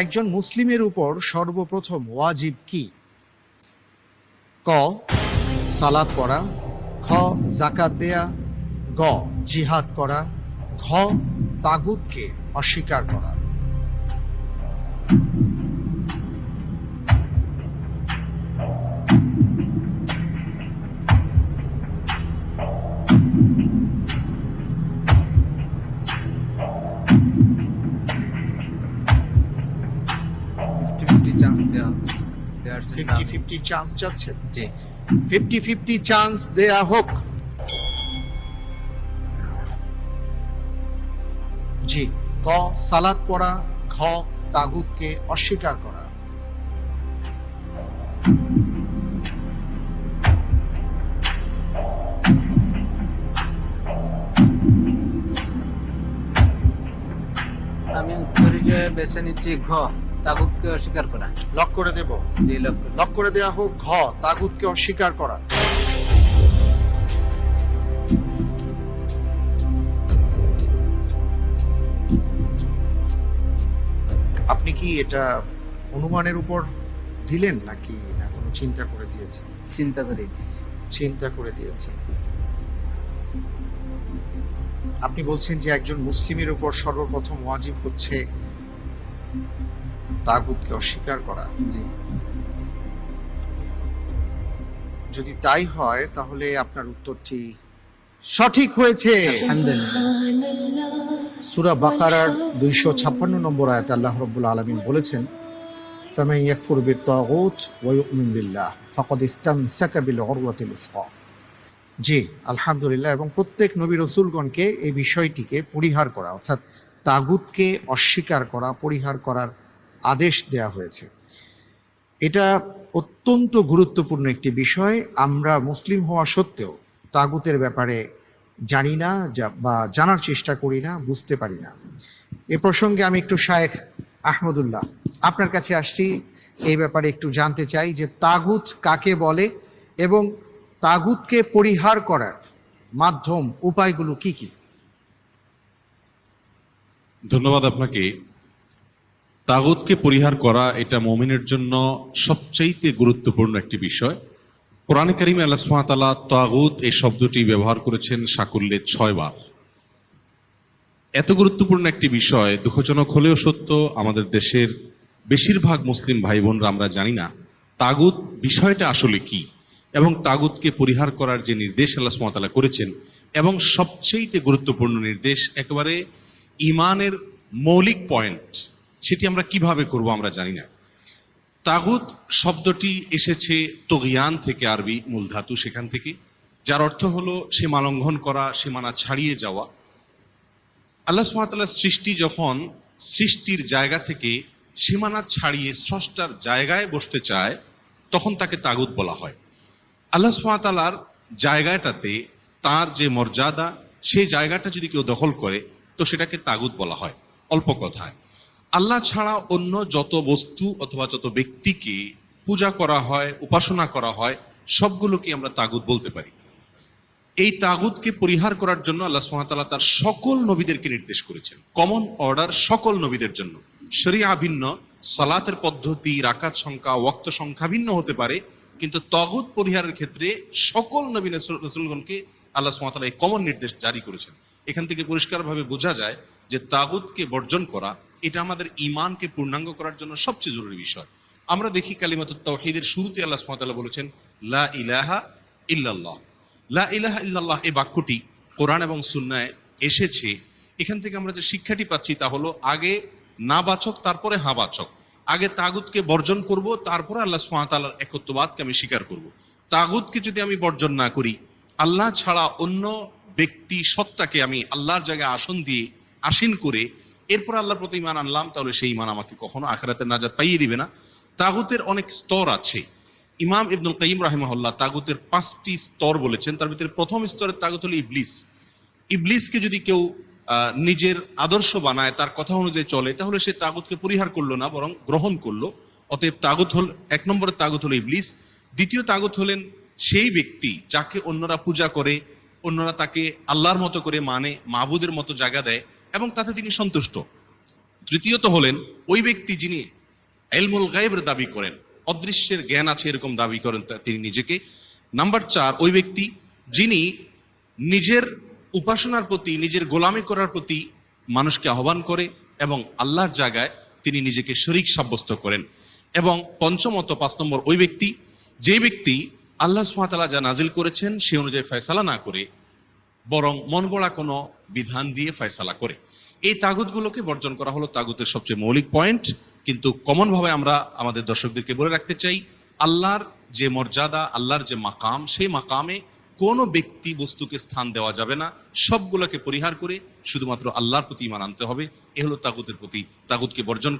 একজন মুসলিমের উপর সর্বপ্রথম ওয়াজিব কি? ক, সালাত পড়া, খ জাকাত দেয়া, গ, জিহাদ করা খ তাগুতকে অস্বীকার করা। চান্স দেওয়া দেওয়ার ফিফটি ফিফটি চান্স যাচ্ছে। জি। ফিফটি ফিফটি চান্স দেয়া হোক। জি ক সালাত পড়া ঘ তাগুতকে অস্বীকার করা। আমি উত্তর বেছে নিচ্ছি ঘ। তাগুতকে অস্বীকার করা। লক করে দেব। জি লক্ষ্য লক করে দেয়া হোক ঘ তাগুতকে অস্বীকার করা। আপনি কি এটা অনুমানের উপর দিলেন নাকি না কোনো চিন্তা করে দিয়েছেন? চিন্তা করে দিচ্ছি চিন্তা করে দিয়েছেন। আপনি বলছেন যে একজন মুসলিমের উপর সর্বপ্রথম ওয়াজিব হচ্ছে তাগুতকে অস্বীকার করা। যদি তাই হয় তাহলে আপনার উত্তরটি সঠিক হয়েছে। সূরা বাকারার দুইশো ছাপ্পান্ন নম্বর আয়াত আল্লাহ রব্বুল আলমিন বলেছেন ইয়াকফুর ইউমিন বিল্লাহ ফাকাদ ইসতামসাকা বিল উরওয়াতিল উসকা। জি আলহামদুলিল্লাহ এবং প্রত্যেক নবী রসুলগণকে এই বিষয়টিকে পরিহার করা অর্থাৎ তাগুতকে অস্বীকার করা পরিহার করার আদেশ দেয়া হয়েছে। এটা অত্যন্ত গুরুত্বপূর্ণ একটি বিষয়। আমরা মুসলিম হওয়া সত্ত্বেও তাগুতের ব্যাপারে জানি না বা জানার চেষ্টা করি না, বুঝতে পারি না। এ প্রসঙ্গে আমি একটু শায়েখ আহমদুল্লাহ আপনার কাছে আসছি। এই ব্যাপারে একটু জানতে চাই যে তাগুত কাকে বলে এবং তাগুতকে পরিহার করার মাধ্যম, উপায়গুলো কি কি? ধন্যবাদ আপনাকে। তাগুতকে পরিহার করা এটা মমিনের জন্য সবচাইতে গুরুত্বপূর্ণ একটি বিষয়। কোরআন করিমে আল্লাহ তাগুত এই শব্দটি ব্যবহার করেছেন সাকুল্যে ছয় বার। এত গুরুত্বপূর্ণ একটি বিষয়, দুঃখজনক হলেও সত্য, আমাদের দেশের বেশিরভাগ মুসলিম ভাই বোনরা আমরা জানি না তাগুত বিষয়টা আসলে কি এবং তাগুতকে পরিহার করার যে নির্দেশ আল্লাহ সুবহানাহু করেছেন এবং সবচেয়ে গুরুত্বপূর্ণ নির্দেশ একেবারে ইমানের মৌলিক পয়েন্ট। সেটি আমরা কীভাবে করব আমরা জানি না। তাগুত শব্দটি এসেছে তগিয়ান থেকে আরবি মূল ধাতু সেখান থেকে, যার অর্থ হলো সীমা লঙ্ঘন করা, সীমানা ছাড়িয়ে যাওয়া। আল্লাহ সুবহানাহু সৃষ্টি যখন সৃষ্টির জায়গা থেকে সীমানা ছাড়িয়ে স্রষ্টার জায়গায় বসতে চায়, তখন তাকে তাগুত বলা হয়। আল্লাহ সুবহানাহু জায়গাটাতে তার যে মর্যাদা, সেই জায়গাটা যদি কেউ দখল করে, তো সেটাকে তাগুত বলা হয়। অল্প কথায়। আল্লাহ ছাড়া অন্য যত বস্তু অথবা যত ব্যক্তিকে পূজা করা হয়, উপাসনা করা হয়, সবগুলোকে আমরা তাগুত বলতে পারি। এই তাগুতকে পরিহার করার জন্য আল্লাহ সুবহানাহু তার সকল নবীদেরকে নির্দেশ করেছেন। কমন অর্ডার সকল নবীদের জন্য। শরিয়া ভিন্ন, সালাতের পদ্ধতি, রাকাত সংখ্যা, ওয়াক্ত সংখ্যা ভিন্ন হতে পারে, কিন্তু তগুত পরিহারের ক্ষেত্রে সকল নবী রাসূল- রাসূলগণকে আল্লাহ সুবহানাহু এই কমন নির্দেশ জারি করেছেন। এখান থেকে পরিষ্কারভাবে বোঝা যায় যে তাগুতকে বর্জন করা এটা আমাদের ইমানকে পূর্ণাঙ্গ করার জন্য সবচেয়ে জরুরি বিষয়। আমরা দেখি কালিমাতুত তাওহীদের শুরুতে আল্লাহ সুবহানাহু বলেছেন, লা ইলাহা ইল্লাল্লাহ। লা ইলাহা ইল্লাল্লাহ এই বাক্যটি কোরআন এবং সুন্নায় এসেছে। এখান থেকে আমরা যে শিক্ষাটি পাচ্ছি তা হলো, আগে না বাচক, তারপরে হা বাচক। আগে তাগুতকে বর্জন করব, তারপরে আল্লাহ তাআলার একত্ববাদকে আমি স্বীকার করব। তাগুতকে যদি আমি বর্জন না করি, আল্লাহ ছাড়া অন্য ব্যক্তি সত্তাকে আমি আল্লাহর জায়গায় আসন দিয়ে আসীন করে এরপর আল্লাহর প্রতি ইমান আনলাম, তাহলে সেই ইমান আমাকে কখনো আখেরাতের নাজাত পাইয়ে দিবে না। তাগুতের অনেক স্তর আছে। ইমাম ইবনুল কাইম রাহিমাহুল্লাহ তাগুতের পাঁচটি স্তর বলেছেন। তার ভিতরে প্রথম স্তরের তাগুত হলো ইবলিস। ইবলিসকে যদি কেউ নিজের আদর্শ বানায়, তার কথা অনুযায়ী চলে, তাহলে সে তাগুতকে পরিহার করল না, বরং গ্রহণ করল। অতএব তাগুত হল, এক নম্বরের তাগুত হলো ইবলিস। দ্বিতীয় তাগুত হলেন সেই ব্যক্তি যাকে অন্যরা পূজা করে, অন্যরা তাকে আল্লাহর মতো করে মানে মাবুদের মতো জায়গা দেয়। এবং তাতে তিনি সন্তুষ্ট। তৃতীয়ত হলেন, ওই ব্যক্তি যিনি এলমুল গায়েবের দাবি করেন, অদৃশ্যের জ্ঞান আছে এরকম দাবি করেন তিনি নিজেকে। নাম্বার চার, ওই ব্যক্তি যিনি নিজের উপাসনার প্রতি, নিজের গোলামি করার প্রতি মানুষকে আহ্বান করে এবং আল্লাহর জায়গায় তিনি নিজেকে শরিক সাব্যস্ত করেন। এবং পঞ্চমত পাঁচ নম্বর, ওই ব্যক্তি যে ব্যক্তি আল্লাহ সুহাতালা যা নাজিল করেছেন, সে অনুযায়ী ফয়সালা না করে বরং মন গড়া কোনো বিধান দিয়ে ফয়সালা করে। এই তাগুতগুলোকে বর্জন করা হলো তাগুতের সবচেয়ে মৌলিক পয়েন্ট। কিন্তু কমন ভাবে আমরা আমাদের দর্শকদেরকে বলে রাখতে চাই, আল্লাহর যে মর্যাদা, আল্লাহর যে মাকাম, সেই মাকামে কোনো ব্যক্তি বস্তুকে স্থান দেওয়া যাবে না। সবগুলোকে পরিহার করে শুধুমাত্র আল্লাহর প্রতি ইমান আনতে হবে। এ হলো তাগুতের প্রতি, তাগুতকে বর্জন